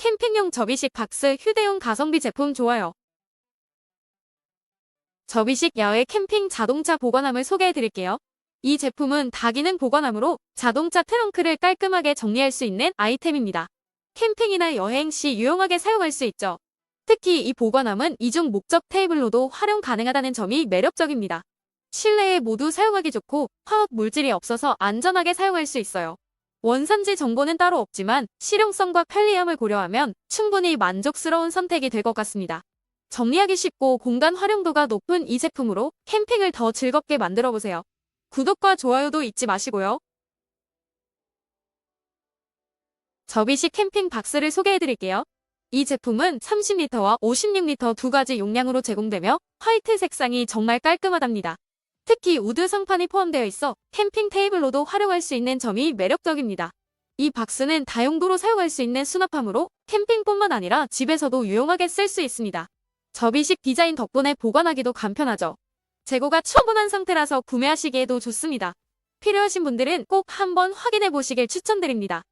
캠핑용 접이식 박스 휴대용 가성비 제품 좋아요. 접이식 야외 캠핑 자동차 보관함을 소개해 드릴게요. 이 제품은 다기능 보관함으로 자동차 트렁크를 깔끔하게 정리할 수 있는 아이템입니다. 캠핑이나 여행 시 유용하게 사용할 수 있죠. 특히 이 보관함은 이중 목적 테이블로도 활용 가능하다는 점이 매력적입니다. 실내에 모두 사용하기 좋고 화학 물질이 없어서 안전하게 사용할 수 있어요. 원산지 정보는 따로 없지만 실용성과 편리함을 고려하면 충분히 만족스러운 선택이 될 것 같습니다. 정리하기 쉽고 공간 활용도가 높은 이 제품으로 캠핑을 더 즐겁게 만들어 보세요. 구독과 좋아요도 잊지 마시고요. 접이식 캠핑 박스를 소개해 드릴게요. 이 제품은 30리터와 56리터 두 가지 용량으로 제공되며 화이트 색상이 정말 깔끔하답니다. 특히 우드 상판이 포함되어 있어 캠핑 테이블로도 활용할 수 있는 점이 매력적입니다. 이 박스는 다용도로 사용할 수 있는 수납함으로 캠핑뿐만 아니라 집에서도 유용하게 쓸 수 있습니다. 접이식 디자인 덕분에 보관하기도 간편하죠. 재고가 충분한 상태라서 구매하시기에도 좋습니다. 필요하신 분들은 꼭 한번 확인해 보시길 추천드립니다.